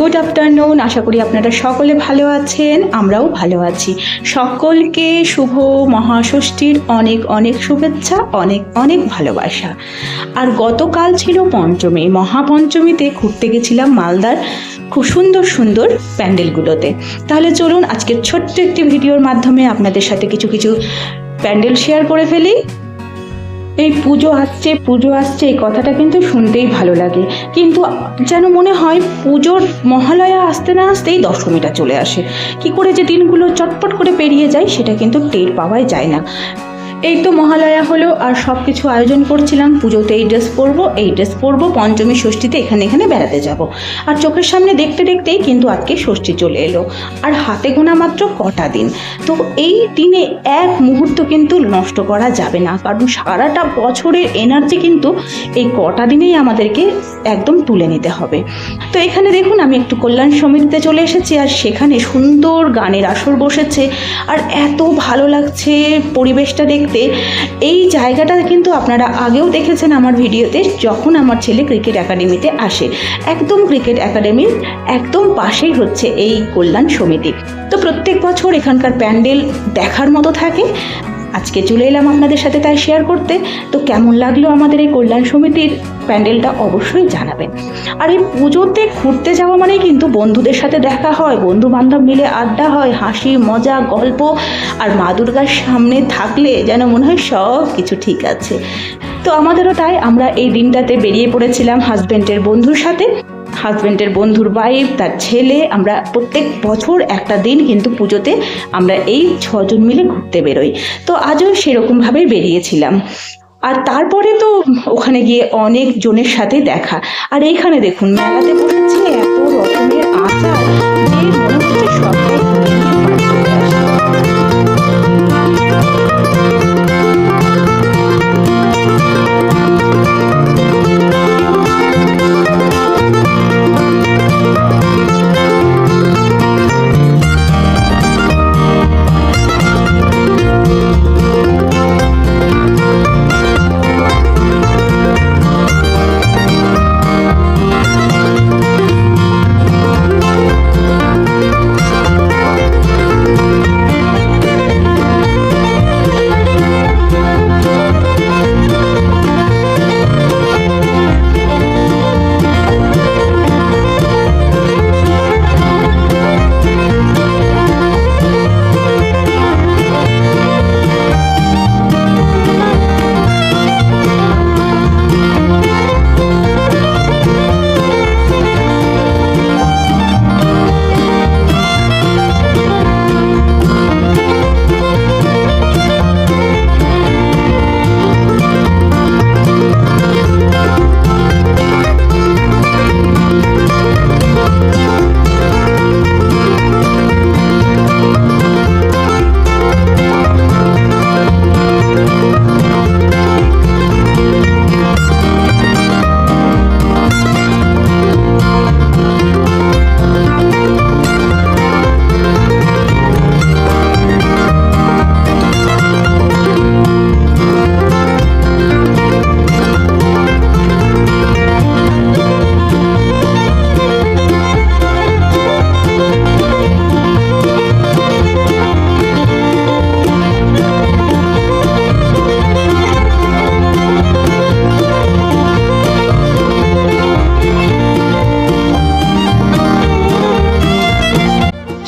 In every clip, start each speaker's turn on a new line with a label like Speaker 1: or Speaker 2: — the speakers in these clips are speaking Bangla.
Speaker 1: Good afternoon. আশা করি আপনারা সকলে ভালো আছেন, আমরাও ভালো আছি। সকলকে শুভ মহাষষ্ঠীর অনেক অনেক শুভেচ্ছা, অনেক অনেক ভালোবাসা। আর গতকাল ছিল পঞ্চমী। মহাপঞ্চমীতে ঘুরতে গেছিলাম মালদার খুব সুন্দর সুন্দর প্যান্ডেলগুলোতে। তাহলে চলুন আজকের ছোট্ট একটি ভিডিওর মাধ্যমে আপনাদের সাথে কিছু কিছু প্যান্ডেল শেয়ার করে ফেলি। এই পুজো আসছে পুজো আসছে, এই কথাটা কিন্তু শুনতেই ভালো লাগে। কিন্তু যেন মনে হয় পুজোর মহালয়া আসতে না আসতেই দশমীটা চলে আসে। কি করে যে দিনগুলো চটপট করে পেরিয়ে যায়, সেটা কিন্তু টের পাওয়াই যায় না। এই তো মহালয়া হলো, আর সব কিছু আয়োজন করছিলাম পুজোতে এই ড্রেস পরবো, এই ড্রেস পরবো, পঞ্চমী ষষ্ঠীতে এখানে এখানে বেড়াতে যাব। আর চোখের সামনে দেখতে দেখতেই কিন্তু আজকে ষষ্ঠী চলে এলো, আর হাতে গোনা মাত্র কটা দিন। তো এই দিনে এক মুহূর্ত কিন্তু নষ্ট করা যাবে না, কারণ সারাটা বছরের এনার্জি কিন্তু এই কটা দিনেই আমাদেরকে একদম তুলে নিতে হবে। তো এখানে দেখুন, আমি একটু কল্যাণ সমিতিতে চলে এসেছি, আর সেখানে সুন্দর গানের আসর বসেছে, আর এত ভালো লাগছে পরিবেশটা দেখতে। এই জায়গাটা কিন্তু আপনারা আগেও দেখেছেন আমার ভিডিওতে, যখন আমার ছেলে ক্রিকেট একাডেমিতে আসে। একদম ক্রিকেট একাডেমির একদম পাশেই হচ্ছে এই কল্যাণ সমিতি। তো প্রত্যেক বছর এখানকার প্যান্ডেল দেখার মতো থাকে। আজকে চলে এলাম আপনাদের সাথে তাই শেয়ার করতে। তো কেমন লাগল আমাদের এই কল্যাণ সমিতির প্যান্ডেলটা অবশ্যই জানাবেন। আর এই পুজোতে ঘুরতে যাওয়া মানে কিন্তু বন্ধুদের সাথে দেখা হয় বন্ধু বান্ধব মিলে আড্ডা হয়, হাসি, মজা, গল্প, আর মা দুর্গার সামনে থাকলে যেন মনে হয় সব কিছু ঠিক আছে। তো আমাদেরও তাই আমরা এই দিনটাতে বেরিয়ে পড়েছিলাম হাজব্যান্ডের বন্ধুর সাথে। হাজব্যান্ডের বন্ধুর ওয়াইফ তার ছেলে, আমরা প্রত্যেক বছর একটা দিন কিন্তু পুজোতে আমরা এই ছজন মিলে ঘুরতে বেরোই। তো আজও সেরকমভাবে বেরিয়েছিলাম। আর তারপরে তো ওখানে গিয়ে অনেক জনের সাথে দেখা। আর এইখানে দেখুন, মেলাতে বসেছে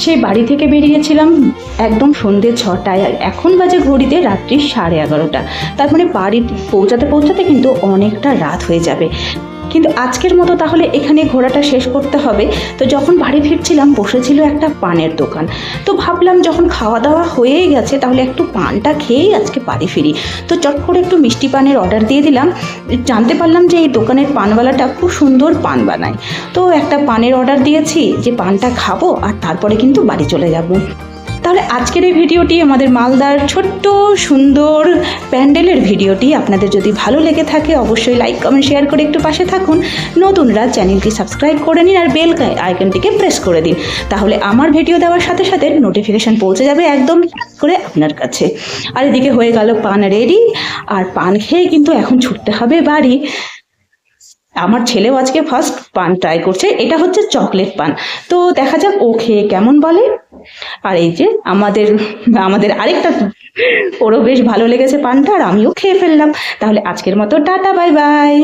Speaker 1: সেই বাড়ি থেকে বেরিয়েছিলাম একদম সন্ধ্যে ছটায় আর এখন বাজে ঘড়িতে রাত্রি সাড়ে এগারোটা। তার মানে বাড়ি পৌঁছাতে পৌঁছাতে কিন্তু অনেকটা রাত হয়ে যাবে। কিন্তু আজকের মতো তাহলে এখানে ঘোরাটা শেষ করতে হবে। তো যখন বাড়ি ফিরছিলাম, বসেছিল একটা পানের দোকান। তো ভাবলাম যখন খাওয়া দাওয়া হয়েই গেছে, তাহলে একটু পানটা খেয়েই আজকে বাড়ি ফিরি। তো চট করে একটু মিষ্টি পানের অর্ডার দিয়ে দিলাম। জানতে পারলাম যে এই দোকানের পানওয়ালাটা খুব সুন্দর পান বানায়। তো একটা পানের অর্ডার দিয়েছি যে পানটা খাব আর তারপরে কিন্তু বাড়ি চলে যাব। তাহলে আজকের এই ভিডিওটি আমাদের মালদার ছোট্ট, সুন্দর প্যান্ডেলের ভিডিওটি। আপনাদের যদি ভালো লেগে থাকে, অবশ্যই লাইক কমেন্ট শেয়ার করে একটু পাশে থাকুন। নতুনরা চ্যানেলটি সাবস্ক্রাইব করে নিন আর বেল আইকনটিকে প্রেস করে দিন। তাহলে আমার ভিডিও দেওয়ার সাথে সাথে নোটিফিকেশান পৌঁছে যাবে একদম করে আপনার কাছে। আর এদিকে হয়ে গেল পান রেডি আর পান খেয়ে কিন্তু এখন ছুটতে হবে বাড়ি। আমার ছেলেও আজকে ফার্স্ট পান ট্রাই করছে। এটা হচ্ছে চকলেট পান। তো দেখা যাক ও খেয়ে কেমন বলে। আর এই যে আমাদের আমাদের আরেকটা ওরও বেশ ভালো লেগেছে পানটা আর আমিও খেয়ে ফেললাম। তাহলে আজকের মতো টাটা, বাই বাই।